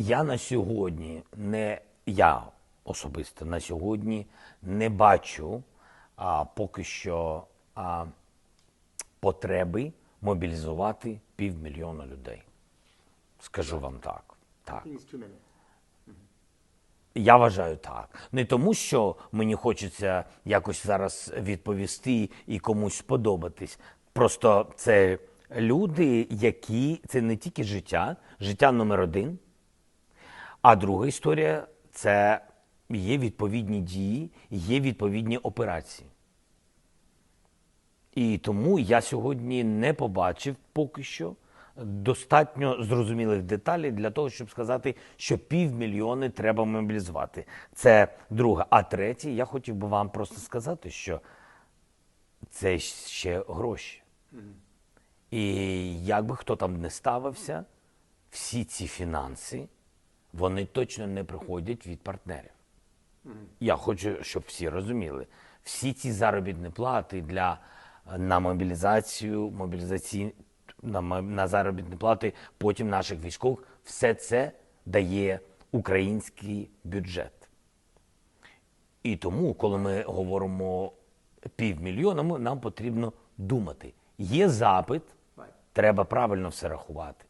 Я на сьогодні не я особисто на сьогодні не бачу а, поки що а, потреби мобілізувати півмільйона людей. Скажу вам так. Так. Я вважаю так. Не тому, що мені хочеться якось зараз відповісти і комусь сподобатись. Просто це люди, які це не тільки життя, життя номер один. А друга історія це є відповідні дії, є відповідні операції. І тому я сьогодні не побачив поки що достатньо зрозумілих деталей для того, щоб сказати, що півмільйони треба мобілізувати. Це друге. А третє, я хотів би вам просто сказати, що це ще гроші. І як би хто там не ставився, всі ці фінанси, вони точно не приходять від партнерів. Я хочу, щоб всі розуміли. Всі ці заробітні плати для е, на мобілізацію, мобілізації на, на заробітні плати потім наших військових, все це дає український бюджет. І тому, коли ми говоримо півмільйона, нам потрібно думати. Є запит, треба правильно все рахувати.